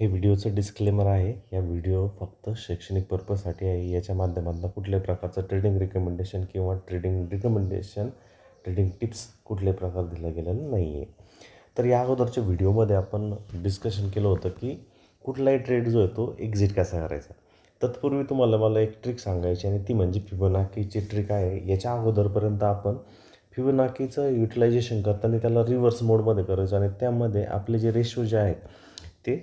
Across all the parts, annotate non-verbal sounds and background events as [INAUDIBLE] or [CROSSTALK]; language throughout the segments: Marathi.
हे व्हिडिओचं डिस्क्लेमर आहे. या व्हिडिओ फक्त शैक्षणिक पर्पजसाठी आहे. याच्या माध्यमातून कुठल्याही प्रकारचं ट्रेडिंग रिकमेंडेशन किंवा ट्रेडिंग रिकमेंडेशन ट्रेडिंग टिप्स कुठल्याही प्रकार दिलं गेलेलं नाही आहे तर या अगोदरच्या व्हिडिओमध्ये आपण डिस्कशन केलं होतं की कुठलाही ट्रेड जो आहे तो एक्झिट कसा करायचा? तत्पूर्वी तुम्हाला मला एक ट्रिक सांगायची आणि ती म्हणजे फिबोनाकीची ट्रिक आहे. याच्या अगोदरपर्यंत आपण फिबोनाकीचं युटिलायझेशन करताना त्याला रिव्हर्स मोडमध्ये करायचं आणि त्यामध्ये आपले जे रेशो जे आहेत ते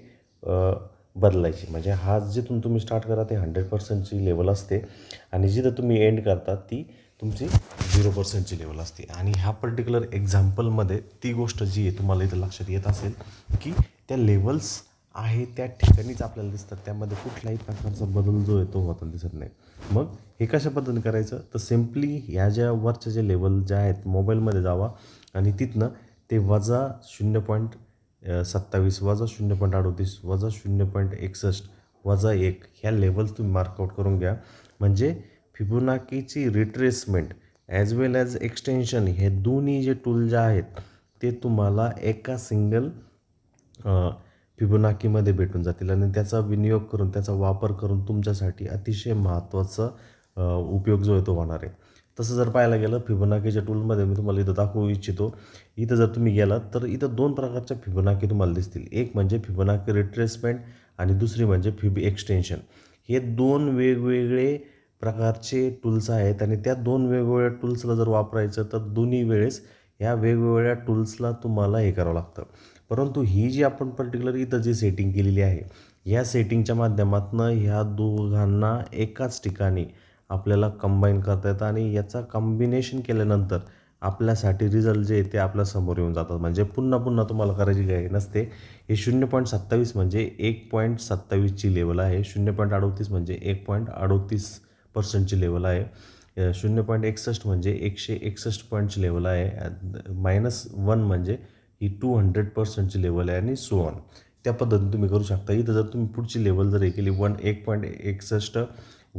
बदलायची. म्हणजे हा जिथून तुम्ही स्टार्ट करा ते हंड्रेड पर्सेंटची लेवल असते. आणि जिथं तुम्ही एंड करता ती तुमची झिरो पर्सेंटची लेवल असते. आणि ह्या पर्टिक्युलर एक्झाम्पलमध्ये ती गोष्ट जी आहे तुम्हाला इथं लक्षात येत असेल की त्या लेवल्स आहे त्या ठिकाणीच आपल्याला दिसतात. त्यामध्ये कुठल्याही प्रकारचा बदल जो आहे तो होताना दिसत नाही. मग हे कशा पद्धतीने करायचं? तर सिम्पली ह्या ज्या वरच्या ज्या लेवल ज्या आहेत मोबाईलमध्ये जावा. आणि तिथनं ते वजा शून्य पॉईंट सत्तावीस वजा शून्य पॉईंट अडोतीस वजा शून्य पॉईंट एकसष्ट वजा एक ह्या लेवल्स तुम्ही मार्कआउट करून घ्या. म्हणजे फिबोनाकीची retracement as well as extension हे दोन्ही जे टूल ज्या आहेत ते तुम्हाला एका सिंगल फिबोनाकीमध्ये भेटून जातील. आणि त्याचा विनियोग करून त्याचा वापर करून तुमच्यासाठी अतिशय महत्त्वाचा उपयोग जो आहे तो होणार आहे. तसं जर पाहायला गेलं फिबोनाकीच्या टूलमध्ये मी तुम्हाला इथं दाखवू इच्छितो. इथं जर तुम्ही गेलात तर इथं दोन प्रकारच्या फिबोनाकी तुम्हाला दिसतील. एक म्हणजे फिबोनाकी रिट्रेसमेंट आणि दुसरी म्हणजे फिब एक्सटेन्शन हे दोन वेगवेगळे प्रकारचे टूल्स आहेत आणि त्या दोन वेगवेगळ्या टूल्सला जर वापरायचं तर दोन्ही वेळेस ह्या वेगवेगळ्या टूल्सला तुम्हाला हे करावं लागतं. परंतु ही जी आपण पर्टिक्युलर इथं जी सेटिंग केलेली आहे या सेटिंगच्या माध्यमातून ह्या दोघांना एकाच ठिकाणी आपल्याला कंबाईन करता येतं आणि याचा कॉम्बिनेशन केल्यानंतर आपल्यासाठी रिझल्ट जे आहे ते आपल्यासमोर येऊन जातात. म्हणजे पुन्हा पुन्हा तुम्हाला करायची काही नसते. हे शून्य पॉईंट सत्तावीस म्हणजे एक पॉईंट सत्तावीसची लेवल आहे. शून्य पॉईंट अडोतीस म्हणजे एक पॉईंट अडोतीस पर्सेंटची लेवल आहे. शून्य पॉईंट एकसष्ट म्हणजे एकशे एकसष्ट पॉईंटची लेवल आहे. मायनस वन म्हणजे ही टू हंड्रेड पर्सेंटची लेवल आहे आणि सो ऑन त्या पद्धतीने तुम्ही करू शकता. इथं जर तुम्ही पुढची लेवल जर हे केली वन एक पॉईंट एकसष्ट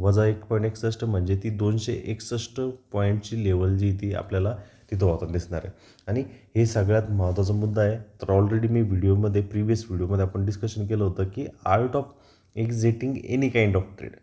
वजा एक पॉईंट एकसष्ट म्हणजे ती दोनशे एकसष्ट पॉईंटची लेवल जी ती आपल्याला तिथं होताना दिसणार आहे. आणि हे सगळ्यात महत्त्वाचा मुद्दा आहे. तर ऑलरेडी मी व्हिडिओमध्ये प्रिव्हियस व्हिडिओमध्ये आपण डिस्कशन केलं होतं की art of exiting any kind of trade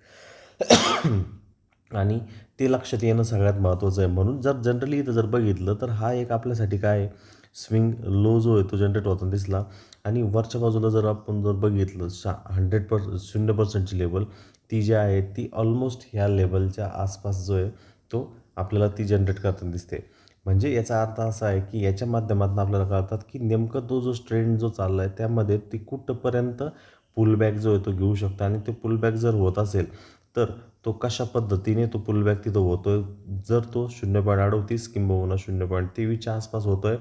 आणि ते लक्षात येणं सगळ्यात महत्त्वाचं आहे. म्हणून जर जनरली इथं जर बघितलं तर हा एक आपल्यासाठी काय आहे? स्विंग लो जो आहे तो जनरेट होताना दिसला. आणि वरच्या बाजूला जर आपण जर बघितलं शा हंड्रेड पर्सेंट शून्य पर्सेंटची लेवल ती जी आहे ती ऑलमोस्ट ह्या लेवलच्या आसपास जो आहे तो आपल्याला ती जनरेट करताना दिसते. म्हणजे याचा अर्थ असा आहे की याच्या माध्यमातून आपल्याला कळतात की नेमकं तो जो ट्रेंड जो चालला आहे त्यामध्ये ती कुठंपर्यंत पुलबॅक जो आहे तो घेऊ शकतो आणि ते पुलबॅक जर होत असेल तर तो कशा पद्धतीने तो पुलबॅक तिथं होतो आहे जर तो शून्य पॉईंट अडवतीस किंबहुना शून्य पॉईंट तेवीसच्या आसपास होतो आहे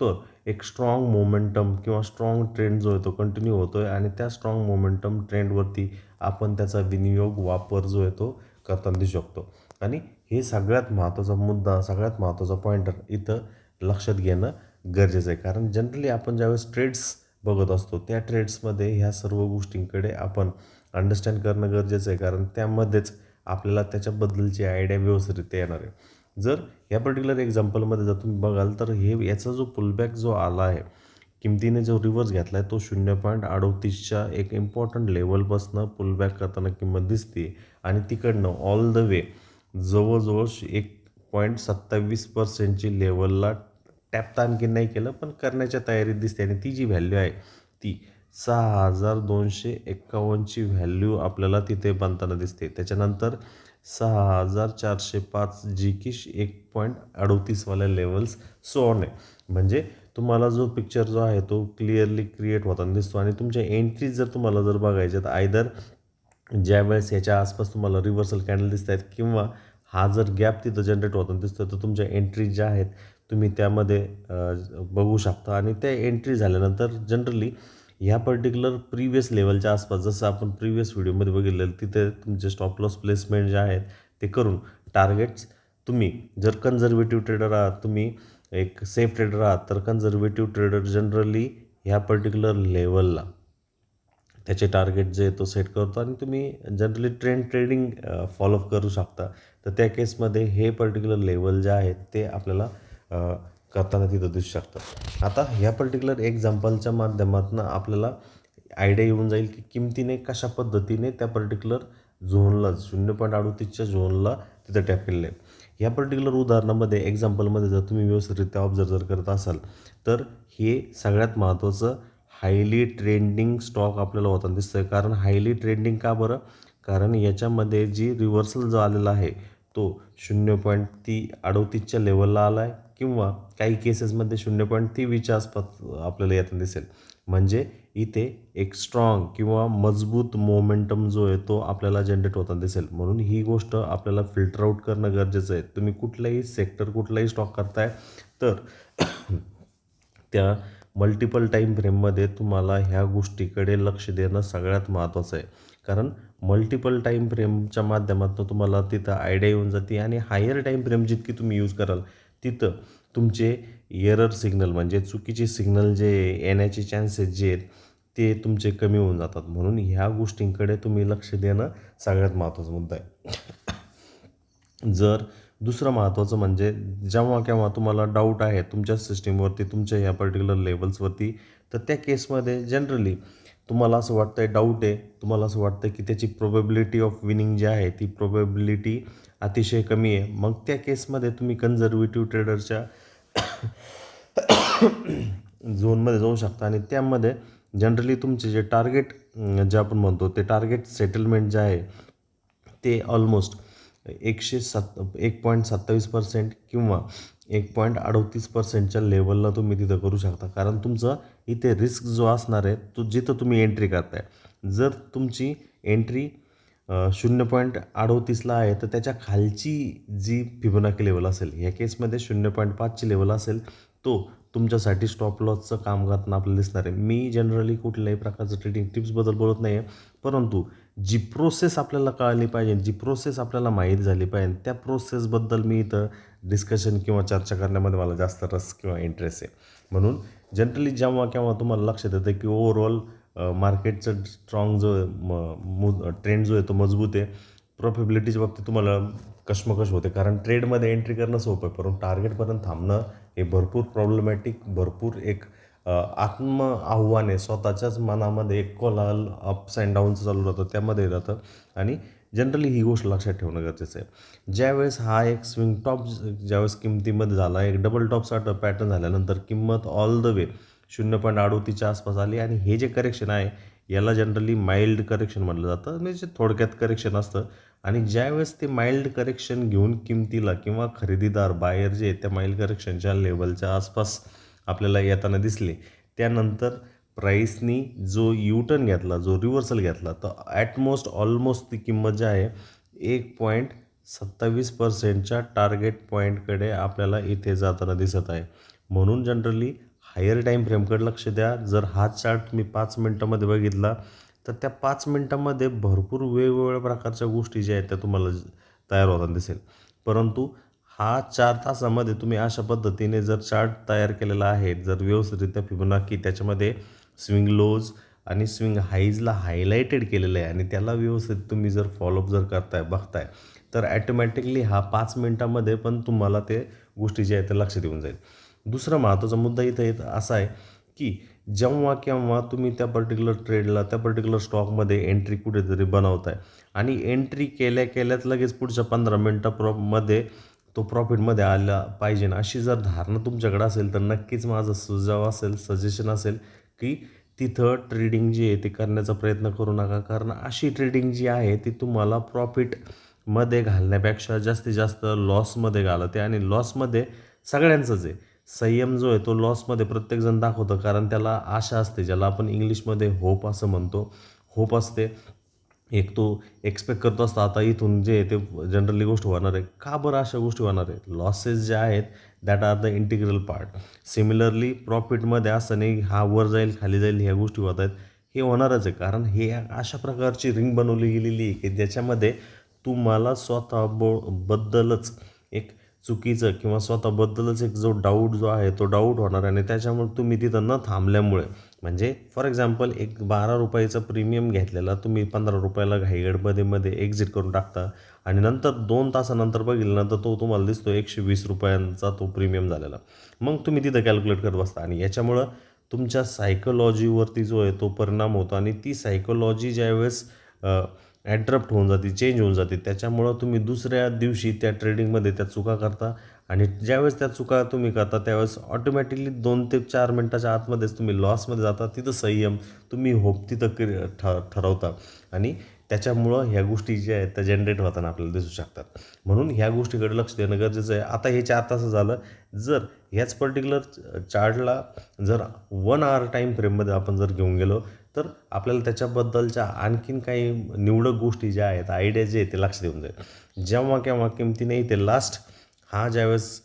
तर एक स्ट्रॉंग मोमेंटम किंवा स्ट्रॉंग ट्रेंड जो आहे तो कंटिन्यू होतो आहे आणि त्या स्ट्रॉंग मोमेंटम ट्रेंडवरती आपण त्याचा विनियोग वापर जो आहे तो करताना दिसू शकतो. आणि हे सगळ्यात महत्त्वाचा मुद्दा सगळ्यात महत्त्वाचा पॉईंटर इथं लक्षात घेणं गरजेचं आहे. कारण जनरली आपण ज्यावेळेस ट्रेड्स बघत असतो त्या ट्रेड्समध्ये ह्या सर्व गोष्टींकडे आपण अंडरस्टँड करणं गरजेचं आहे. कारण त्यामध्येच आपल्याला त्याच्याबद्दलची आयडिया व्यवस्थितरित्या येणार आहे. जर या पर्टिक्युलर एक्झाम्पलमध्ये जर तुम्ही बघाल तर हे याचा जो पुलबॅक जो आला आहे किमतीने जो रिव्हर्स घेतला आहे तो शून्य पॉईंट अडोतीसच्या एक इम्पॉर्टंट लेवलपासनं पुलबॅक करताना किंमत दिसते आणि तिकडनं ऑल द वे जवळजवळ एक पॉईंट सत्तावीस पर्सेंटची लेवलला टॅप तर आणखी नाही केलं पण करण्याच्या तयारीत दिसते. आणि ती जी व्हॅल्यू आहे ती सहा हजार दोनशे एक्कावन्नची व्हॅल्यू आपल्याला तिथे बनताना दिसते. त्याच्यानंतर सहा हजार चारशे पाच जी की एक पॉईंट अडोतीसवाल्या लेवल्स सो ऑन आहे. म्हणजे तुम्हाला जो पिक्चर जो आहे तो क्लिअरली क्रिएट होताना दिसतो आणि तुमच्या एंट्रीज जर तुम्हाला जर बघायच्यात तर आयदर ज्या वेळेस याच्या आसपास तुम्हाला रिव्हर्सल कॅन्डल दिसत आहेत किंवा हा जर गॅप तिथं जनरेट होताना दिसतो तर तुमच्या एंट्री ज्या आहेत तुम्ही त्यामध्ये बघू शकता. आणि त्या एंट्री झाल्यानंतर जनरली ह्या पर्टिक्युलर प्रिवियस लेवलच्या आसपास जसं आपण प्रिवियस व्हिडिओमध्ये बघितलेलं तिथे तुमचे स्टॉप लॉस प्लेसमेंट जे आहेत ते करून टार्गेट्स तुम्ही जर कन्झर्वेटिव्ह ट्रेडर आहात तुम्ही एक सेफ ट्रेडर आहात तर कन्झर्वेटिव्ह ट्रेडर जनरली ह्या पर्टिक्युलर लेवलला त्याचे टार्गेट जे आहे तो सेट करतो आणि तुम्ही जनरली ट्रेंड ट्रेडिंग फॉलोअप करू शकता. तर त्या केसमध्ये हे पर्टिक्युलर लेवल जे आहेत ते आपल्याला करताना तिथं दिसू शकतात. आता ह्या पर्टिक्युलर एक्झाम्पलच्या माध्यमातून आपल्याला आयडिया येऊन जाईल की किमतीने कशा पद्धतीने त्या पर्टिक्युलर झोनला शून्य पॉईंट अडोतीसच्या झोनला तिथं टॅप केलेलं आहे ह्या पर्टिक्युलर उदाहरणामध्ये एक्झाम्पलमध्ये जर तुम्ही व्यवस्थितरित्या ऑब्झर्व जर करत असाल तर हे सगळ्यात महत्त्वाचं हायली ट्रेंडिंग स्टॉक आपल्याला होताना दिसतं आहे कारण हायली ट्रेंडिंग का बरं? कारण याच्यामध्ये जी रिव्हर्सल जो आलेला आहे तो शून्य पॉईंट ती अडोतीसच्या लेवलला आला आहे किंवा काही केसेसमध्ये शून्य पॉईंट तेवीसच्या आसपास आपल्याला येताना दिसेल. म्हणजे इथे एक स्ट्रॉंग किंवा मजबूत मोमेंटम जो आहे तो आपल्याला जनरेट होताना दिसेल. म्हणून ही गोष्ट आपल्याला फिल्टर आउट करणं गरजेचं आहे. तुम्ही कुठलाही सेक्टर कुठलाही स्टॉक करताय तर [CLEARS THROAT] त्या मल्टिपल टाईम फ्रेममध्ये तुम्हाला ह्या गोष्टीकडे लक्ष देणं सगळ्यात महत्त्वाचं आहे. कारण मल्टिपल टाईम फ्रेमच्या माध्यमातून तुम्हाला तिथं आयडिया येऊन जाते आणि हायर टाईम फ्रेम जितकी तुम्ही यूज कराल तिथं तुमचे एरर सिग्नल म्हणजे चुकीचे सिग्नल जे येण्याचे चान्सेस जे आहेत ते तुमचे कमी होऊन जातात. म्हणून ह्या गोष्टींकडे तुम्ही लक्ष देणं सगळ्यात महत्त्वाचा मुद्दा आहे. जर दुसरं महत्त्वाचं म्हणजे जेव्हा केव्हा तुम्हाला डाऊट आहे तुमच्या सिस्टीमवरती तुमच्या ह्या पर्टिक्युलर लेवल्सवरती तर त्या केसमध्ये जनरली तुम्हाला असं वाटतं आहे डाऊट आहे. तुम्हाला असं वाटतं की त्याची प्रोबेबिलिटी ऑफ विनिंग जी आहे ती प्रोबेबिलिटी अतिशय कमी आहे. मग त्या केसमध्ये तुम्ही कन्झर्वेटिव्ह ट्रेडरच्या झोनमध्ये जाऊ शकता आणि त्यामध्ये जनरली तुमचे जे टार्गेट जे आपण म्हणतो ते टार्गेट सेटलमेंट जे आहे ते ऑलमोस्ट एकशे सात एक पॉईंट सत्तावीस पर्सेंट किंवा एक पॉईंट अडतीस पर्सेंटच्या लेवलला तुम्ही तिथं करू शकता. कारण तुमचं इथे रिस्क जो असणार आहे तो जिथं तुम्ही एंट्री करताय. जर तुमची एंट्री शून्य पॉईंट अडोतीसला आहे तर त्याच्या खालची जी फिबोनाकी लेवल असेल ह्या केसमध्ये शून्य पॉईंट पाचची लेवल असेल तो तुमच्यासाठी स्टॉप लॉसचं काम करताना आपल्याला दिसणार आहे. मी जनरली कुठल्याही प्रकारचं ट्रेडिंग टिप्सबद्दल बोलत नाही आहे परंतु जी प्रोसेस आपल्याला कळली पाहिजे जी प्रोसेस आपल्याला माहीत झाली पाहिजे त्या प्रोसेसबद्दल मी इथं डिस्कशन किंवा चर्चा करण्यामध्ये मला जास्त रस किंवा इंटरेस्ट आहे. म्हणून जनरली जेव्हा केव्हा तुम्हाला लक्षात येतं की ओव्हरऑल मार्केटचं स्ट्रॉंग जो मु ट्रेंड जो आहे तो मजबूत आहे प्रॉफिबिलिटीच्या बाबतीत तुम्हाला कशमकश होते. कारण ट्रेडमध्ये एंट्री करणं सोपं आहे परंतु टार्गेटपर्यंत थांबणं हे भरपूर प्रॉब्लेमॅटिक भरपूर एक आत्म आव्हान आहे. स्वतःच्याच मनामध्ये एक कोलाहल अप्स अँड डाऊन्स चालू राहतं त्यामध्ये राहतं आणि जनरली ही गोष्ट लक्षात ठेवणं गरजेचं आहे. ज्यावेळेस हा एक स्विंग टॉप ज्यावेळेस किमतीमध्ये झाला एक डबल टॉपचा पॅटर्न झाल्यानंतर किंमत ऑल द वे शून्य पॉईंट अडोतीच्या आसपास आली आणि हे जे करेक्शन आहे याला जनरली माइल्ड करेक्शन म्हटलं जातं. म्हणजे थोडक्यात करेक्शन असतं आणि ज्यावेळेस ते माइल्ड करेक्शन घेऊन किमतीला किंवा खरेदीदार बाहेर जे त्या माइल्ड करेक्शनच्या लेवलच्या आसपास आपल्याला येताना दिसले त्यानंतर प्राईसनी जो युटर्न घेतला जो रिव्हर्सल घेतला तर ॲटमोस्ट ऑलमोस्ट ती किंमत जी आहे एक पॉईंट सत्तावीस पर्सेंटच्या टार्गेट पॉईंटकडे आपल्याला इथे जाताना दिसत आहे. म्हणून जनरली हायर टाईम फ्रेमकडे लक्ष द्या. जर हा चार्ट मी पाच मिनटामध्ये बघितला तर त्या पाच मिनटामध्ये भरपूर वेगवेगळ्या प्रकारच्या गोष्टी ज्या आहेत त्या तुम्हाला तयार होताना दिसेल. परंतु हा चार तासामध्ये तुम्ही अशा पद्धतीने जर चार्ट तयार केलेला आहे जर व्यवस्थितरित्या फिबोनाकी त्याच्यामध्ये स्विंग लोज आणि स्विंग हाईजला हायलाइटेड केलेलं आहे आणि त्याला व्यवस्थित तुम्ही जर फॉलोअप जर करताय बघताय तर ॲटोमॅटिकली हा पाच मिनटामध्ये पण तुम्हाला ते गोष्टी ज्या आहेत त्या लक्षात येऊन जाईल. दुसरा महत्त्वाचा मुद्दा इथं येत असा आहे की जेव्हा केव्हा तुम्ही त्या पर्टिक्युलर ट्रेडला त्या पर्टिक्युलर स्टॉकमध्ये एंट्री कुठेतरी बनवताय आणि एंट्री केल्या केल्याच लगेच पुढच्या पंधरा मिनटा प्रॉमध्ये तो प्रॉफिटमध्ये आला पाहिजे अशी जर धारणा तुमच्याकडे असेल तर नक्कीच माझं सुझाव असेल सजेशन असेल की तिथं ट्रेडिंग जी आहे ती करण्याचा प्रयत्न करू नका. कारण अशी ट्रेडिंग जी आहे ती तुम्हाला प्रॉफिटमध्ये घालण्यापेक्षा जास्तीत जास्त लॉसमध्ये घालते. आणि लॉसमध्ये सगळ्यांचंच आहे. संयम जो आहे तो लॉसमध्ये प्रत्येकजण दाखवतं. कारण त्याला आशा असते ज्याला आपण इंग्लिशमध्ये होप असं म्हणतो. होप असते. एक तो एक्सपेक्ट करतो असता आता इथून जे ते जनरली गोष्ट होणार आहे. का बरं अशा गोष्टी होणार आहे लॉसेस जे आहेत that are the integral part similarly प्रॉफिटमध्ये असं नाही हा वर जाईल खाली जाईल ह्या गोष्टी होत आहेत. हे होणारच आहे कारण हे अशा प्रकारची रिंग बनवली गेलेली आहे की ज्याच्यामध्ये तुम्हाला स्वतः बो बद्दलच एक चुकीचं किंवा स्वतःबद्दलच एक जो डाऊट जो आहे तो डाऊट होणार आणि त्याच्यामुळे तुम्ही तिथं न थांबल्यामुळे म्हणजे फॉर एक्झाम्पल एक बारा रुपयाचा प्रीमियम घेतलेला तुम्ही पंधरा रुपयाला घाईगडमध्ये मध्ये एक्झिट करून टाकता. आणि नंतर दोन तासानंतर बघितल्यानंतर नंतर तो तुम्हाला दिसतो एकशे वीस रुपयांचा तो प्रीमियम झालेला. मग तुम्ही तिथं कॅल्क्युलेट करत बसता आणि याच्यामुळं तुमच्या सायकोलॉजीवरती जो आहे तो परिणाम होतो आणि ती सायकोलॉजी ज्यावेळेस ॲड्रप्ट होऊन जाते चेंज होऊन जाते त्याच्यामुळं तुम्ही दुसऱ्या दिवशी त्या ट्रेडिंगमध्ये त्या चुका करता आणि ज्यावेळेस त्या चुका तुम्ही करता त्यावेळेस ऑटोमॅटिकली दोन ते चार मिनटाच्या आतमध्येच तुम्ही लॉसमध्ये जाता तिथं संयम तुम्ही होप तिथं ठ ठरवता. आणि त्याच्यामुळं ह्या गोष्टी ज्या आहेत त्या जनरेट होताना आपल्याला दिसू शकतात. म्हणून ह्या गोष्टीकडे लक्ष देणं गरजेचं आहे. आता हे चार तास झालं. जर ह्याच पर्टिक्युलर चार्टला जर वन आवर टाईम फ्रेममध्ये आपण जर घेऊन गेलो तर आपल्याला त्याच्याबद्दलच्या आणखीन काही निवडक गोष्टी ज्या आहेत आयडिया जे आहेत ते लक्ष देऊन जाईल. जेव्हा केव्हा किमतीने इथे लास्ट हा ज्यावेळेस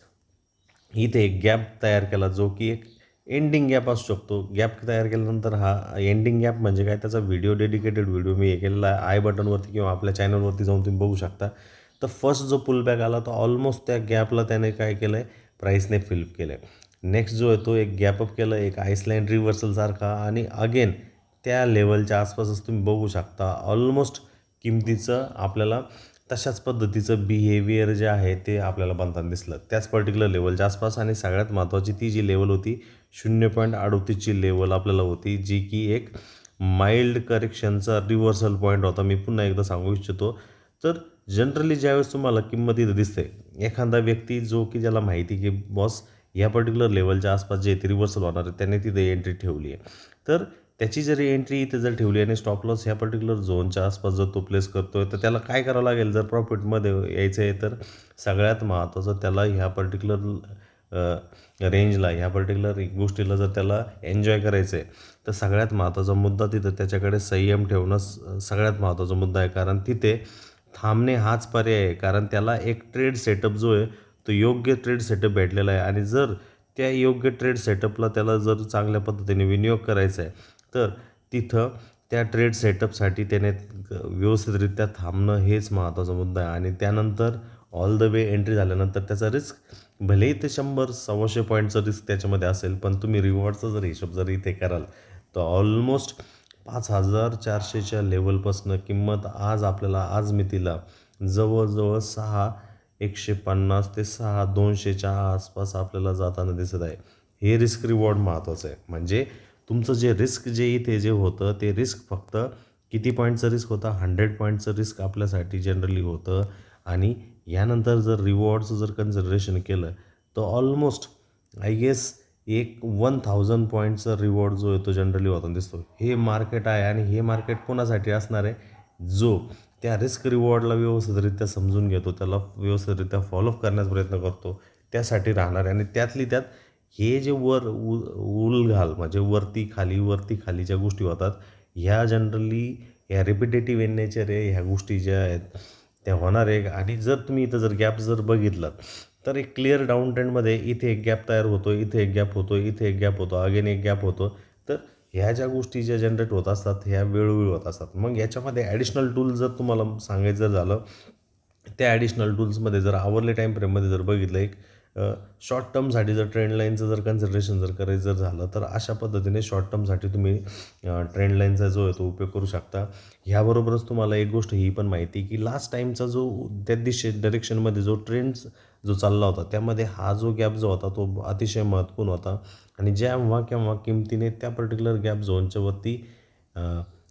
इथे एक गॅप तयार केला जो की एक एंडिंग गॅप असू शकतो. गॅप तयार केल्यानंतर हा एंडिंग गॅप म्हणजे काय? त्याचा व्हिडिओ डेडिकेटेड व्हिडिओ मी हे केलेला आहे. आय बटनवरती किंवा आपल्या चॅनलवरती जाऊन तुम्ही बघू शकता. तर फर्स्ट जो पुलबॅक आला तो ऑलमोस्ट त्या गॅपला त्याने काय केलं आहे प्राईसने फिलअप केलं आहे नेक्स्ट जो आहे तो एक गॅपअप केलं एक आईसलँड रिव्हर्सलसारखा आणि अगेन त्या लेवलच्या आसपासच तुम्ही बघू शकता. ऑलमोस्ट किमतीचं आपल्याला तशाच पद्धतीचं बिहेवियर जे आहे ते आपल्याला बनताना दिसलं. त्याच पर्टिक्युलर लेवलच्या आसपास आणि सगळ्यात महत्त्वाची ती जी लेवल होती शून्य पॉईंट अडोतीसची लेवल आपल्याला होती जी की एक माइल्ड करेक्शनचा रिव्हर्सल पॉईंट होता. मी पुन्हा एकदा सांगू इच्छितो. तर जनरली ज्यावेळेस तुम्हाला किंमत इथं दिसते एखादा व्यक्ती जो की ज्याला माहिती की बॉस या पर्टिक्युलर लेवलच्या आसपास जे ते रिव्हर्सल होणार आहे त्याने तिथे एंट्री ठेवली आहे. तर त्याची जरी एंट्री इथे जर ठेवली आणि स्टॉप लॉस ह्या पर्टिक्युलर झोनच्या आसपास जर तो प्लेस करतो आहे तर त्याला काय करावं लागेल? जर प्रॉफिटमध्ये यायचं आहे तर सगळ्यात महत्त्वाचं त्याला ह्या पर्टिक्युलर रेंजला ह्या पर्टिक्युलर गोष्टीला जर त्याला एन्जॉय करायचं आहे तर सगळ्यात महत्त्वाचा मुद्दा तिथं त्याच्याकडे संयम ठेवणं सगळ्यात महत्त्वाचा मुद्दा आहे. कारण तिथे थांबणे हाच पर्याय आहे. कारण त्याला एक ट्रेड सेटअप जो आहे तो योग्य ट्रेड सेटअप भेटलेला आहे. आणि जर त्या योग्य ट्रेड सेटअपला त्याला जर चांगल्या पद्धतीने विनियोग करायचा आहे तर तिथं त्या ट्रेड सेटअपसाठी त्याने व्यवस्थितरित्या थांबणं हेच महत्त्वाचा मुद्दा आहे. आणि त्यानंतर ऑल द वे एंट्री झाल्यानंतर त्याचा रिस्क भलेही ते शंभर सव्वाशे पॉईंटचं रिस्क त्याच्यामध्ये असेल पण तुम्ही रिवॉर्डचा जर हिशोब जर इथे कराल तर ऑलमोस्ट पाच हजार चारशेच्या लेवलपासनं किंमत आज आपल्याला आज मितीला जवळजवळ सहा एकशे पन्नास ते सहा दोनशेच्या आसपास आपल्याला जाताना दिसत आहे. हे रिस्क रिवॉर्ड महत्त्वाचं आहे. म्हणजे तुमचं जे रिस्क जे इथे जे होतं ते रिस्क फक्त किती पॉईंटचं रिस्क होतं? हंड्रेड पॉईंटचं रिस्क आपल्यासाठी जनरली होतं. आणि यानंतर जर रिवॉर्डचं जर कन्सिडरेशन केलं तर ऑलमोस्ट आय गेस एक वन थाउजंड पॉईंटचा रिवॉर्ड जो आहे तो जनरली होताना दिसतो हे मार्केट आहे आणि हे मार्केट कोणासाठी असणार आहे? जो त्या रिस्क रिवॉर्डला व्यवस्थितरित्या समजून घेतो त्याला व्यवस्थितरित्या फॉलोअप करण्याचा प्रयत्न करतो त्यासाठी राहणार आहे. आणि त्यातली त्यात हे जे वर उ उलघाल म्हणजे वरती खाली वरती खाली ज्या गोष्टी होतात ह्या जनरली ह्या रिपिटेटिव्ह इन नेचर आहे ह्या गोष्टी ज्या आहेत त्या होणार आहे. आणि जर तुम्ही इथं जर गॅप जर बघितलात तर एक क्लिअर डाऊन ट्रेंडमध्ये इथे एक गॅप तयार होतो इथे एक गॅप होतो इथे एक गॅप होतो अगेन एक गॅप होतो. तर ह्या ज्या गोष्टी ज्या जनरेट होत असतात ह्या वेळोवेळी होत असतात. मग याच्यामध्ये ॲडिशनल टूल जर तुम्हाला सांगायचं झालं त्या ॲडिशनल टूल्समध्ये जर आवरले टाईम फ्रेममध्ये जर बघितलं एक शॉर्ट टर्मसाठी जर ट्रेंड लाईनचं जर कन्सिडरेशन जर करायचं जर झालं तर अशा पद्धतीने शॉर्ट टर्मसाठी तुम्ही ट्रेंड लाईनचा जो आहे तो उपयोग करू शकता. ह्याबरोबरच तुम्हाला एक गोष्ट ही पण माहिती की लास्ट टाईमचा जो त्या दिशे डायरेक्शनमध्ये जो ट्रेंड्स जो चालला होता त्यामध्ये हा जो गॅप जो होता तो अतिशय महत्त्वपूर्ण होता. आणि जेव्हा केव्हा किमतीने त्या पर्टिक्युलर गॅप झोनच्या वरती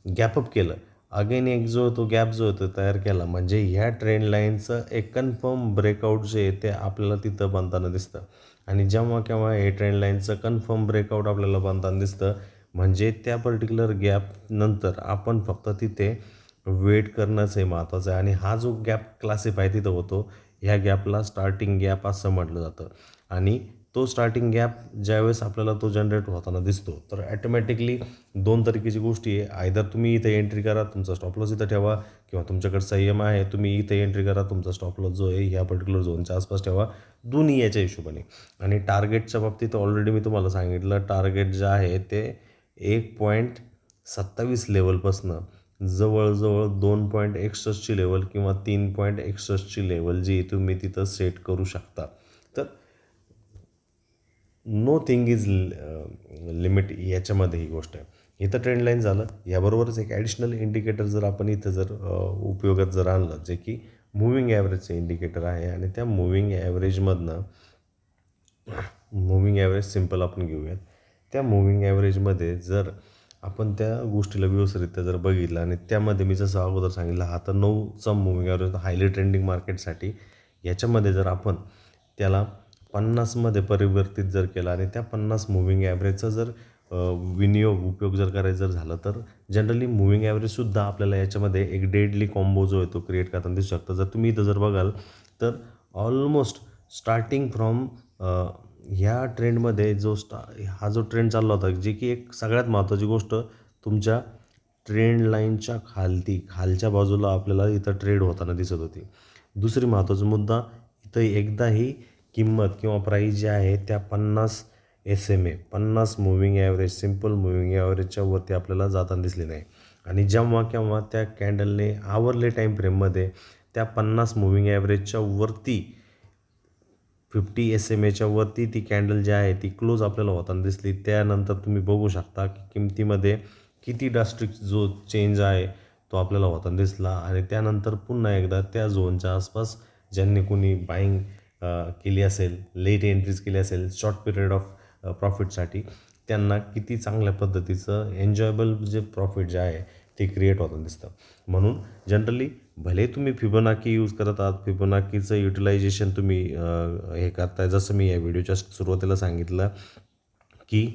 गॅपअप केलं अगेन एक जो तो गॅप जो होतो तयार केला. म्हणजे ह्या ट्रेंड लाईनचं एक कन्फर्म ब्रेकआउट जे आहे ते आपल्याला तिथं बनताना दिसतं. आणि जेव्हा केव्हा हे ट्रेंड लाईनचं कन्फर्म ब्रेकआउट आपल्याला बनताना दिसतं म्हणजे त्या पर्टिक्युलर गॅप नंतर आपण फक्त तिथे वेट करणंच हे महत्त्वाचं आहे. आणि हा जो गॅप क्लासिफाय तिथं होतो ह्या गॅपला स्टार्टिंग गॅप असं म्हटलं जातं. आणि तो स्टार्टिंग गॅप ज्यावेळेस आपल्याला तो जनरेट होताना दिसतो तर ॲटोमॅटिकली दोन तरीकेची गोष्टी आहे. आयदर तुम्ही इथे एंट्री करा तुमचा स्टॉप लॉस इथं ठेवा किंवा तुमच्याकडे संयम आहे तुम्ही इथे एंट्री करा तुमचा स्टॉप लॉस जो आहे ह्या पर्टिक्युलर झोनच्या आसपास ठेवा. दोन्ही याच्या हिशोबाने. आणि टार्गेटच्या बाबतीत ऑलरेडी मी तुम्हाला सांगितलं टार्गेट जे आहे ते एक पॉईंट सत्तावीस लेवलपासनं जवळजवळ दोन पॉईंट एकसष्टची लेवल किंवा तीन पॉईंट एकसष्टची लेवल जी तुम्ही तिथं सेट करू शकता. तर नो थिंग इज लिमिट याच्यामध्ये ही गोष्ट आहे. इथं ट्रेंड लाईन झालं. याबरोबरच एक ॲडिशनल इंडिकेटर जर आपण इथं जर उपयोगात जर आणलं जे की मुव्हिंग ॲव्हरेजचं इंडिकेटर आहे आणि त्या मुव्हिंग ॲव्हरेजमधनं मुव्हिंग ॲव्हरेज सिंपल आपण घेऊयात. त्या मुव्हिंग ॲव्हरेजमध्ये जर आपण त्या गोष्टीला व्यवस्थितरित्या जर बघितलं आणि त्यामध्ये मी जसं अगोदर सांगितलं हा तर नऊचा मुव्हिंग ॲव्हरेज हायली ट्रेंडिंग मार्केटसाठी याच्यामध्ये जर आपण त्याला पन्नासमध्ये परिवर्तित जर केला आणि त्या पन्नास मुव्हिंग ॲव्हरेजचा जर विनियोग उपयोग जर करायचं जर झालं तर जनरली मुव्हिंग ॲव्हरेजसुद्धा आपल्याला याच्यामध्ये एक डेडली कॉम्बो जो आहे तो क्रिएट करताना दिसू शकतो. जर तुम्ही इथं जर बघाल तर ऑलमोस्ट स्टार्टिंग फ्रॉम ह्या ट्रेंडमध्ये जो स्टा हा जो ट्रेंड चालला होता जे की एक सगळ्यात महत्त्वाची गोष्ट तुमच्या ट्रेंड लाईनच्या खालती खालच्या बाजूला आपल्याला इथं ट्रेड होताना दिसत होती. दुसरी महत्त्वाचा मुद्दा इथं एकदाही किंमत किंवा प्राईस जे आहे त्या पन्नास एस एम ए पन्नास मुव्हिंग ॲव्हरेज सिंपल मुव्हिंग ॲव्हरेजच्या वरती आपल्याला जाताना दिसली नाही आणि जेव्हा केव्हा त्या कॅन्डलने आवरले टाईम फ्रेममध्ये त्या पन्नास मुव्हिंग ॲव्हरेजच्या वरती फिफ्टी एस एम एच्या वरती ती कॅन्डल जी आहे ती क्लोज आपल्याला होताना दिसली. त्यानंतर तुम्ही बघू शकता की किमतीमध्ये किती ड्रास्टिक जो चेंज आहे तो आपल्याला होताना दिसला. आणि त्यानंतर पुन्हा एकदा त्या झोनच्या आसपास ज्यांनी कोणी बाईंग केली असेल लेट एंट्रीज केली असेल शॉर्ट पिरियड ऑफ प्रॉफिटसाठी त्यांना किती चांगल्या पद्धतीचं एन्जॉयबल जे प्रॉफिट जे आहे ते क्रिएट होताना दिसतं. म्हणून जनरली भले तुम्ही फिबोनाकी यूज करत आहात फिबोनाकीचं युटिलायझेशन तुम्ही हे करताय. जसं मी या व्हिडिओच्या सुरुवातीला सांगितलं की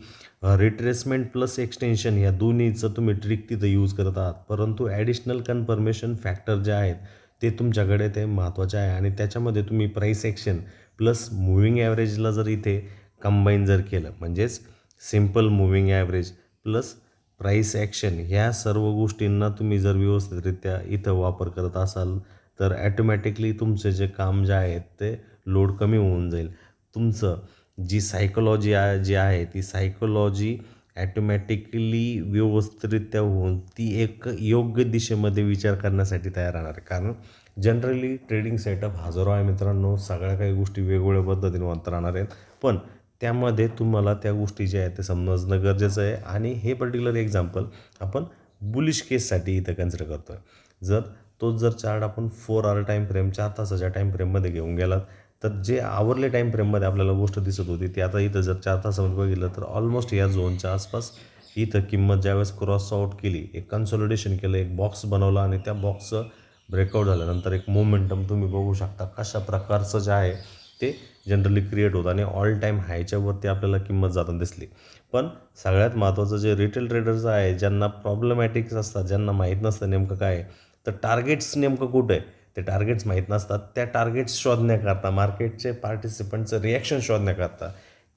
रिट्रेसमेंट प्लस एक्सटेन्शन या दोन्हीचं तुम्ही ट्रिक तिथं यूज करत आहात. परंतु ॲडिशनल कन्फर्मेशन फॅक्टर जे आहेत ते तुमच्याकडे ते महत्त्वाचे आहे. आणि त्याच्यामध्ये तुम्ही प्राईस ॲक्शन प्लस मुव्हिंग ॲव्हरेजला जर इथे कंबाईन जर केलं म्हणजेच simple moving average plus price action ह्या सर्व गोष्टींना तुम्ही जर व्यवस्थितरित्या इथं वापर करत असाल तर ॲटोमॅटिकली तुमचे जे काम जे आहेत ते लोड कमी होऊन जाईल. तुमचं जी सायकोलॉजी आहे जी आहे ती सायकोलॉजी ॲटोमॅटिकली व्यवस्थितरित्या होऊन ती एक योग्य दिशेमध्ये विचार करण्यासाठी तयार राहणार आहे. कारण जनरली ट्रेडिंग सेटअप हजारो आहे मित्रांनो सगळ्या काही गोष्टी वेगवेगळ्या पद्धतीने होत राहणार आहेत. पण त्यामध्ये तुम्हाला त्या गोष्टी ज्या आहेत ते समजणं गरजेचं आहे. आणि हे पर्टिक्युलर एक्झाम्पल आपण बुलिश केससाठी इथं कन्सिडर करतो आहे जर तोच जर चार्ट आपण फोर आवर टाईम फ्रेम चार तासाच्या टाईम फ्रेममध्ये घेऊन गेलात तर जे आवरले टाईम फ्रेममध्ये आपल्याला गोष्ट दिसत होती ती आता इथं जर चार तासामध्ये बघितलं तर ऑलमोस्ट या झोनच्या आसपास इथं किंमत ज्यावेळेस क्रॉस आउट केली एक कन्सॉलिडेशन केलं एक बॉक्स बनवला आणि त्या बॉक्सचं ब्रेकआउट झाल्यानंतर एक मोमेंटम तुम्ही बघू शकता कशा प्रकारचं जे आहे ते जनरली क्रिएट होतं आणि ऑल टाईम हायच्यावरती आपल्याला किंमत जाताना दिसली. पण सगळ्यात महत्त्वाचं जे रिटेल ट्रेडर्स आहे ज्यांना प्रॉब्लेमॅटिक्स असतात ज्यांना माहीत नसतं नेमकं काय आहे तर टार्गेट्स नेमकं कुठं आहे? ते टार्गेट्स माहीत नसतात त्या टार्गेट्स शोधण्याकरता मार्केटचे पार्टिसिपंटचं रिॲक्शन शोधण्याकरता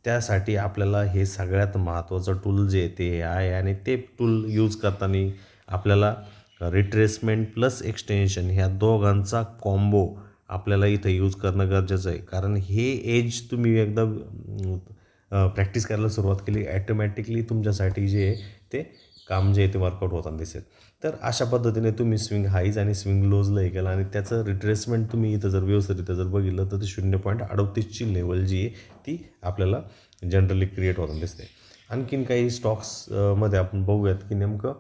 त्यासाठी आपल्याला हे सगळ्यात महत्त्वाचं टूल जे ते आहे आणि ते टूल यूज करताना आपल्याला रिट्रेसमेंट प्लस एक्सटेन्शन ह्या दोघांचा कॉम्बो आपल्याला इथं यूज करणं गरजेचं आहे. कारण हे एज तुम्ही एकदा प्रॅक्टिस करायला सुरुवात केली ॲटोमॅटिकली तुमच्यासाठी जे आहे ते काम जे आहे ते वर्कआउट होताना दिसेल. तर अशा पद्धतीने तुम्ही स्विंग हाईज आणि स्विंग लोजला हे केलं आणि त्याचं रिट्रेसमेंट तुम्ही इथं जर व्यवस्थितरित्या जर बघितलं तर ते शून्य पॉईंट अडतीसची लेवल जी आहे ती आपल्याला जनरली क्रिएट होताना दिसते. आणखीन काही स्टॉक्समध्ये आपण बघूयात की नेमकं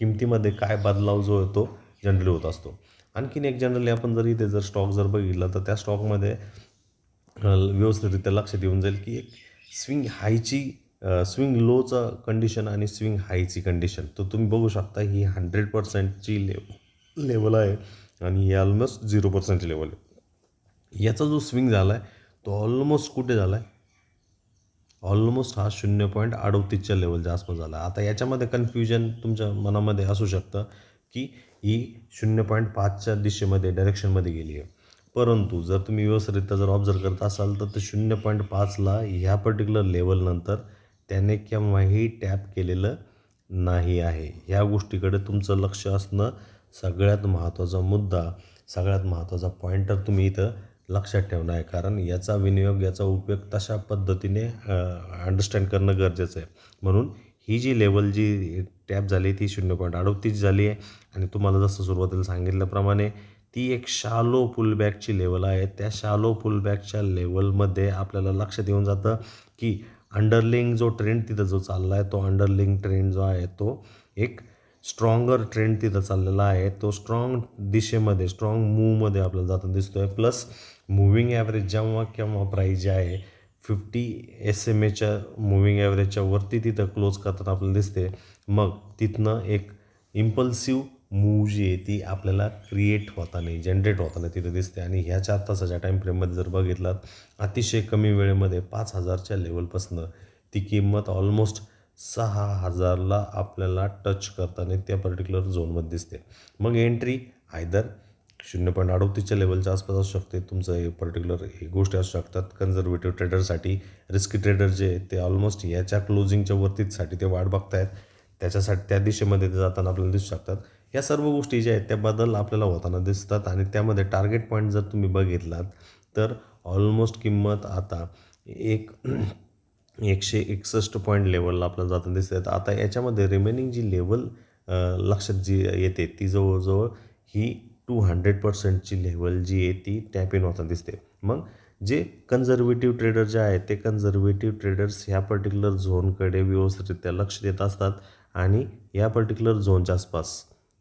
किमतीमध्ये काय बदलाव जो आहे तो जनरली होत असतो. आणखीन एक जनरली आपण जर इथे जर स्टॉक जर बघितलं तर त्या स्टॉकमध्ये व्यवस्थितरित्या लक्षात येऊन जाईल की एक स्विंग हायची स्विंग लोचं कंडिशन आणि स्विंग हायची कंडिशन तर तुम्ही बघू शकता ही हंड्रेड पर्सेंटची लेव लेवल आहे आणि ही ऑलमोस्ट झिरो पर्सेंटची लेवल आहे. याचा जो स्विंग झाला आहे तो ऑलमोस्ट कुठे झाला आहे ऑलमोस्ट हा शून्य पॉईंट अडतीसच्या लेवलच्या आसपास झाला आता याच्यामध्ये कन्फ्युजन तुमच्या मनामध्ये असू शकतं की ही शून्य पॉईंट पाचच्या दिशेमध्ये डायरेक्शनमध्ये गेली आहे. परंतु जर तुम्ही व्यवस्थितरित्या जर ऑब्झर्व करत असाल तर ते शून्य पॉईंट पाचला ह्या पर्टिक्युलर लेवलनंतर त्याने केव्हाही टॅप केलेलं नाही आहे. ह्या गोष्टीकडे तुमचं लक्ष असणं सगळ्यात महत्त्वाचा मुद्दा सगळ्यात महत्त्वाचा पॉईंटर तुम्ही इथं लक्षात ठेवणं आहे. कारण याचा विनियोग याचा उपयोग तशा पद्धतीने अंडरस्टँड करणं गरजेचं आहे. म्हणून ही जी लेवल जी टॅप झाली ती शून्य पॉईंट अडोतीस झाली आहे. आणि तुम्हाला जसं सुरुवातीला सांगितल्याप्रमाणे ती एक शालो पुलबॅकची लेवल आहे. त्या शालो पुलबॅकच्या लेवलमध्ये आपल्याला लक्षात येऊन जातं की अंडरलिंग जो ट्रेंड तिथं जो चालला आहे तो अंडरलिंग ट्रेंड जो आहे तो एक स्ट्रॉंगर ट्रेंड तिथं चाललेला आहे. तो स्ट्रॉंग दिशेमध्ये स्ट्रॉंग मूवमध्ये आपल्याला जाताना दिसतो आहे प्लस मुव्हिंग ॲव्हरेज जेव्हा केव्हा प्राईज जे आहे फिफ्टी एस एम एच्या मुव्हिंग ॲव्हरेजच्या वरती तिथं क्लोज करताना आपल्याला दिसते. मग तिथनं एक इम्पल्सिव्ह मूव जी आहे ती आपल्याला क्रिएट होताना जनरेट होताना तिथे दिसते. आणि ह्याच्या आत्ताच्या टाईम फ्रेममध्ये जर बघितलात अतिशय कमी वेळेमध्ये पाच हजारच्या लेवलपासनं ती किंमत ऑलमोस्ट सहा हजारला आपल्याला टच करताना त्या पर्टिक्युलर झोनमध्ये दिसते. मग एंट्री आयदर शून्य पॉईंट अडोतीसच्या लेवलच्या आसपास असू शकते. तुमचं हे पर्टिक्युलर हे गोष्टी असू शकतात. कन्झर्वेटिव्ह ट्रेडरसाठी रिस्की ट्रेडर जे आहेत ते ऑलमोस्ट याच्या क्लोजिंगच्या वरतीचसाठी ते वाट बघतायत. त्याच्यासाठी त्या दिशेमध्ये ते जाताना आपल्याला दिसू शकतात. या सर्व गोष्टी ज्या आहेत त्या बदल आपल्याला होताना दिसतात आणि त्यामध्ये टार्गेट पॉईंट जर तुम्ही बघितलात तर ऑलमोस्ट किंमत आता एक एकशे एकसष्ट पॉईंट लेवलला आपल्याला जाताना दिसते आता याच्यामध्ये रिमेनिंग जी लेवल लक्षात जी येते ती जवळजवळ ही टू हंड्रेड पर्सेंटची लेवल जी आहे ती टॅप इन होताना दिसते. मग जे कन्झर्वेटिव्ह ट्रेडर जे आहेत ते कन्झर्वेटिव्ह ट्रेडर्स ह्या पर्टिक्युलर झोनकडे व्यवस्थितरित्या लक्ष देत असतात आणि या पर्टिक्युलर झोनच्या आसपास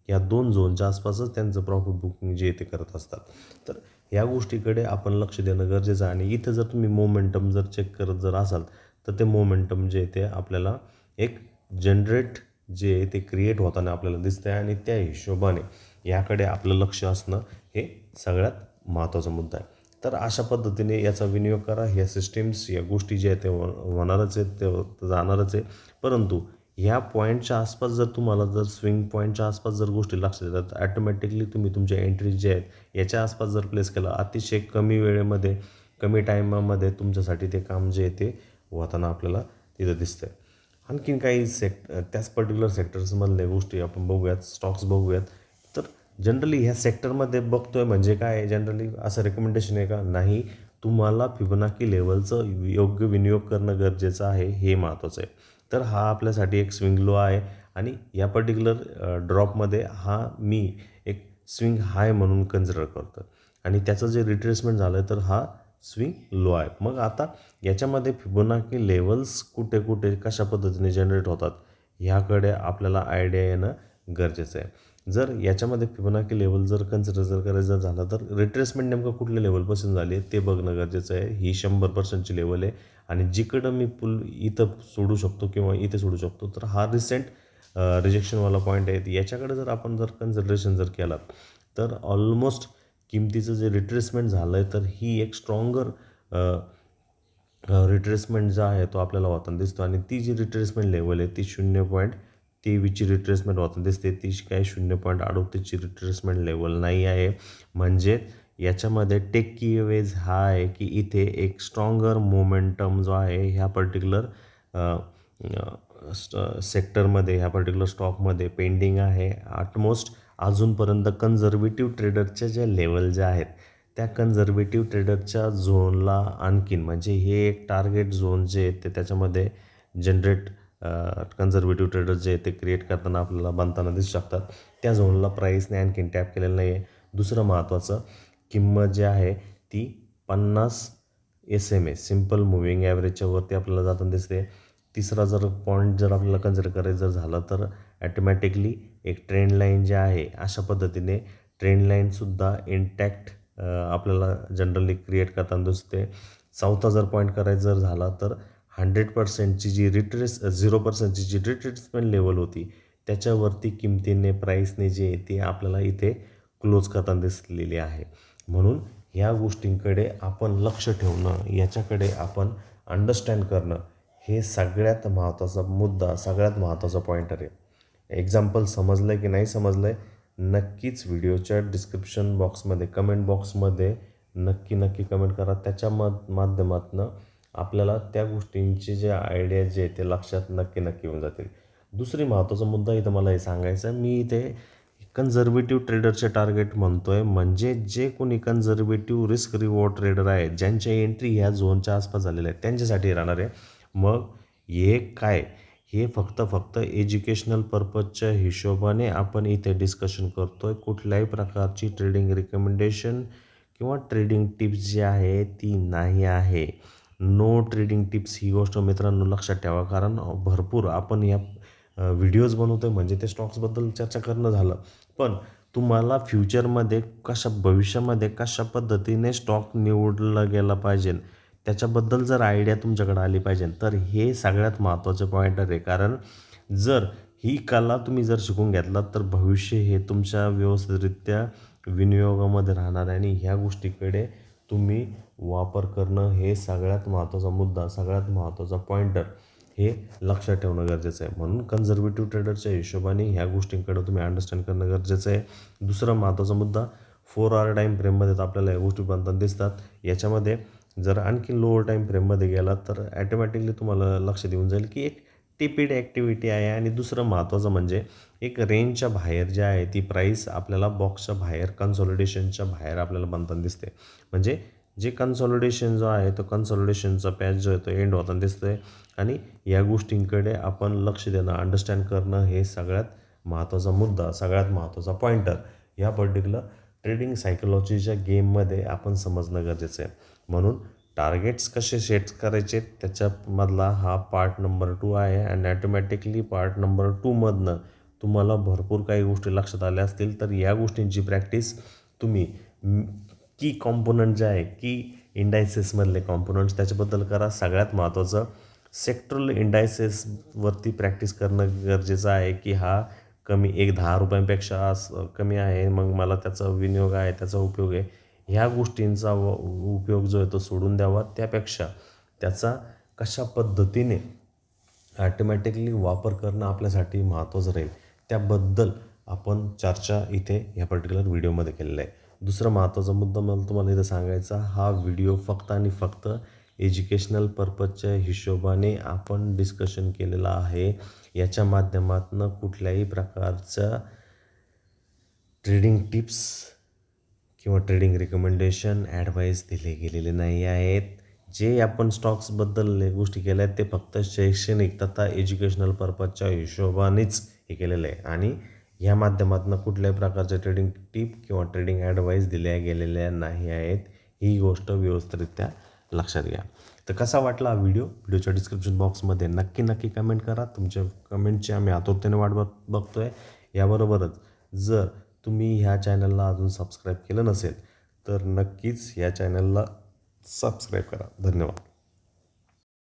या दोन झोनच्या आसपासच त्यांचं प्रॉफिट बुकिंग जे आहे ते करत असतात. तर या गोष्टीकडे आपण लक्ष देणं गरजेचं आहे. आणि इथं जर तुम्ही मोमेंटम जर चेक करत जर असाल तर ते मोमेंटम जे आहे ते आपल्याला एक जनरेट जे आहे ते क्रिएट होताना आपल्याला दिसतं आहे आणि त्या हिशोबाने याकडे आपलं लक्ष असणं हे सगळ्यात महत्त्वाचा मुद्दा आहे. तर अशा पद्धतीने याचा विनियोग करा. ह्या सिस्टीम्स या गोष्टी ज्या आहेत ते होणारच आहेत ते जाणारच आहे. परंतु ह्या पॉईंटच्या आसपास जर तुम्हाला जर स्विंग पॉईंटच्या आसपास जर गोष्टी लक्षात येतात तर ॲटोमॅटिकली तुम्ही तुमच्या एंट्रीज जे आहेत याच्या आसपास जर प्लेस केलं अतिशय कमी वेळेमध्ये कमी टायमामध्ये तुमच्यासाठी ते काम जे आहे ते होताना आपल्याला तिथं दिसतं आहे आणखीन काही सेक्ट त्याच पर्टिक्युलर सेक्टर्समधल्या गोष्टी आपण बघूयात स्टॉक्स बघूयात. तर जनरली ह्या सेक्टरमध्ये बघतोय म्हणजे काय जनरली असं रेकमेंडेशन आहे का? नाही. तुम्हाला फिबनाकी लेवलचं योग्य विनियोग करणं गरजेचं आहे हे महत्त्वाचं आहे. तर हा आपल्यासाठी एक स्विंग लो आहे आणि या पर्टिक्युलर ड्रॉपमध्ये हा मी एक स्विंग हाय म्हणून कन्सिडर करतो आणि त्याचं जे रिट्रेसमेंट झालं तर हा स्विंग लो आहे. मग आता याच्यामध्ये फिबोनाकी लेवल्स कुठे कुठे कशा पद्धतीने जनरेट होतात ह्याकडे आपल्याला आयडिया येणं गरजेचं आहे. जर याच्यामध्ये फिबोनाकी लेवल जर कन्सिडर जर करायचं जर झालं तर रिट्रेसमेंट नेमकं कुठल्या लेवलपासून झाली आहे ते बघणं गरजेचं आहे. ही शंभर पर्सेंटची लेवल आहे. आणि जिकडं मी पुल इथं सोडू शकतो किंवा इथे सोडू शकतो तर हा रिसेंट रिजेक्शनवाला पॉईंट आहे. याच्याकडे जर आपण जर कन्सिडरेशन जर केलं तर ऑलमोस्ट किमतीचं जे रिट्रेसमेंट झालं आहे तर ही एक स्ट्रॉंगर रिट्रेसमेंट जो आहे तो आपल्याला होताना दिसतो. आणि ती जी रिट्रेसमेंट लेवल आहे ती शून्य पॉईंट तेवीसची रिट्रेसमेंट होताना दिसते ती काय शून्य पॉईंट अडोतीसची रिट्रेसमेंट लेवल नाही आहे. म्हणजे याच्यामध्ये टेक की वेज हा आहे की इथे एक स्ट्रॉंगर मोमेंटम जो आहे ह्या पर्टिक्युलर सेक्टरमध्ये ह्या पर्टिक्युलर स्टॉकमध्ये पेंडिंग आहे. ऑटमोस्ट अजूनपर्यंत कन्झर्वेटिव्ह ट्रेडरच्या ज्या लेवल ज्या आहेत त्या कन्झर्वेटिव्ह ट्रेडरच्या झोनला आणखीन म्हणजे हे एक टार्गेट झोन जे आहेत ते त्याच्यामध्ये जनरेट कन्झर्वेटिव्ह ट्रेडर्स जे ते क्रिएट करताना आपल्याला बनताना दिसू शकतात. त्या झोनला प्राईसने आणखीन टॅप केलेलं नाही आहे दुसरं महत्त्वाचं किंमत जी आहे ती पन्नास S M A simple moving ॲव्हरेजच्या वरती आपल्याला जाताना दिसते. तिसरा जर पॉईंट जर आपल्याला कन्सिडर करायचं जर झालं तर ॲटोमॅटिकली एक ट्रेंड लाईन जे आहे अशा पद्धतीने ट्रेंड लाईनसुद्धा इंटॅक्ट आपल्याला जनरली क्रिएट करताना दिसते. चौथा जर पॉईंट करायचं जर झाला तर हंड्रेड पर्सेंटची जी रिट्रेस झिरो पर्सेंटची जी रिट्रेसमेंट लेवल होती त्याच्यावरती किमतीने प्राईसने जे आहे ते आपल्याला इथे क्लोज करताना दिसलेली आहे. म्हणून ह्या गोष्टींकडे आपण लक्ष ठेवणं याच्याकडे आपण अंडरस्टँड करणं हे सगळ्यात महत्त्वाचा मुद्दा सगळ्यात महत्त्वाचा पॉईंटर आहे. एक्झाम्पल समजलं आहे की नाही समजलं आहे नक्कीच व्हिडिओच्या डिस्क्रिप्शन बॉक्समध्ये कमेंट बॉक्समध्ये नक्की नक्की कमेंट करा. त्याच्या मध माध्यमातून आपल्याला त्या गोष्टींचे जे आयडिया जे आहे ते लक्षात नक्की नक्की येऊन जातील. दुसरी महत्त्वाचा मुद्दा इथं मला हे सांगायचा आहे. मी इथे कन्झर्वेटिव्ह ट्रेडरचे टार्गेट म्हणतो आहे म्हणजे जे कोणी कन्झर्वेटिव्ह रिस्क रिवॉर्ड ट्रेडर आहेत ज्यांच्या एंट्री ह्या झोनच्या आसपास झालेल्या आहेत त्यांच्यासाठी राहणार आहे. मग हे काय? हे फक्त फक्त एज्युकेशनल पर्पजच्या हिशोबाने आपण इथे डिस्कशन करतो आहे कुठल्याही प्रकारची ट्रेडिंग रिकमेंडेशन किंवा ट्रेडिंग टिप्स जी आहे ती नाही आहे. नो ट्रेडिंग टिप्स ही गोष्ट मित्रांनो लक्षात ठेवा कारण भरपूर आपण या व्हिडिओज बनवतो आहे म्हणजे ते स्टॉक्सबद्दल चर्चा करणं झालं. पण तुम्हाला फ्युचरमध्ये कशा भविष्यामध्ये कशा पद्धतीने स्टॉक निवडला गेला पाहिजे त्याच्याबद्दल जर आयडिया तुमच्याकडे आली पाहिजे तर हे सगळ्यात महत्त्वाचं पॉईंटर आहे. कारण जर ही कला तुम्ही जर शिकून घेतलात तर भविष्य हे तुमच्या व्यवस्थितरित्या विनियोगामध्ये राहणार आहे आणि ह्या गोष्टीकडे तुम्ही वापर करणं हे सगळ्यात महत्त्वाचा मुद्दा सगळ्यात महत्त्वाचा पॉईंटर हे लक्षात ठेवणं गरजेचं आहे. म्हणून कन्झर्वेटिव्ह ट्रेडरच्या हिशोबाने ह्या गोष्टींकडे तुम्ही अंडरस्टँड करणं गरजेचं आहे. दुसरा महत्त्वाचा मुद्दा फोर आवर टाईम फ्रेममध्ये तर आपल्याला या गोष्टी बनताना दिसतात. याच्यामध्ये जर आणखी लोअर टाईम फ्रेममध्ये गेला तर ॲटोमॅटिकली तुम्हाला लक्ष देऊन जाईल की एक टिपिड ॲक्टिव्हिटी आहे. आणि दुसरं महत्त्वाचं म्हणजे एक रेंजच्या बाहेर जे आहे ती प्राईस आपल्याला बॉक्सच्या बाहेर कन्सॉलिडेशनच्या बाहेर आपल्याला बनताना दिसते. म्हणजे जे कन्सॉलिडेशन जो आहे तो कन्सॉलिडेशनचा पॅच जो आहे तो एंड होताना दिसतोय. आणि या गोष्टींकडे आपण लक्ष देणं अंडरस्टँड करणं हे सगळ्यात महत्त्वाचा मुद्दा सगळ्यात महत्त्वाचा पॉइंटर ह्या पर्टिक्युलर ट्रेडिंग सायकोलॉजीच्या गेममध्ये आपण समजणं गरजेचं आहे. म्हणून टार्गेट्स कसे सेट करायचे त्याच्यामधला हा पार्ट नंबर टू आहे आणि ॲटोमॅटिकली पार्ट नंबर टूमधनं तुम्हाला भरपूर काही गोष्टी लक्षात आल्या असतील तर या गोष्टींची प्रॅक्टिस तुम्ही की कॉम्पोनंट जे आहे की इंडायसेसमधले कॉम्पोनंट्स त्याच्याबद्दल करा. सगळ्यात महत्त्वाचं सेक्ट्रल इंडायसेसवरती प्रॅक्टिस करणं गरजेचं आहे की हा कमी एक दहा रुपयांपेक्षा कमी आहे मग मला त्याचा विनियोग आहे त्याचा उपयोग आहे. ह्या गोष्टींचा व उपयोग जो आहे तो सोडून द्यावा. त्यापेक्षा त्याचा कशा पद्धतीने ॲटोमॅटिकली वापर करणं आपल्यासाठी महत्त्वाचं राहील त्याबद्दल आपण चर्चा इथे ह्या पर्टिक्युलर व्हिडिओमध्ये केलेलं आहे. दुसरा महत्त्वाचा मुद्दा मला तुम्हाला इथं सांगायचा हा व्हिडिओ फक्त आणि फक्त एज्युकेशनल पर्पजच्या हिशोबाने आपण डिस्कशन केलेला आहे. याच्या माध्यमातून कुठल्याही प्रकारच्या ट्रेडिंग टिप्स किंवा ट्रेडिंग रिकमेंडेशन ॲडवाईस दिले गेलेले नाही आहेत. जे आपण स्टॉक्सबद्दल गोष्टी केल्या आहेत ते फक्त शैक्षणिक तथा एज्युकेशनल पर्पजच्या हिशोबानेच हे केलेलं आहे. आणि ह्या माध्यमातून कुठल्याही प्रकारच्या ट्रेडिंग टिप किंवा ट्रेडिंग ॲडवाईस दिल्या गेलेल्या नाही आहेत. ही गोष्ट व्यवस्थितरित्या लक्षात घ्या. तर कसा वाटला हा व्हिडिओ व्हिडिओच्या डिस्क्रिप्शन बॉक्समध्ये नक्की नक्की कमेंट करा. तुमच्या कमेंटची आम्ही आतुरतेने वाट बघ बघतो आहे याबरोबरच जर तुम्ही ह्या चॅनलला अजून सबस्क्राईब केलं नसेल तर नक्कीच या चॅनलला सबस्क्राईब करा. धन्यवाद.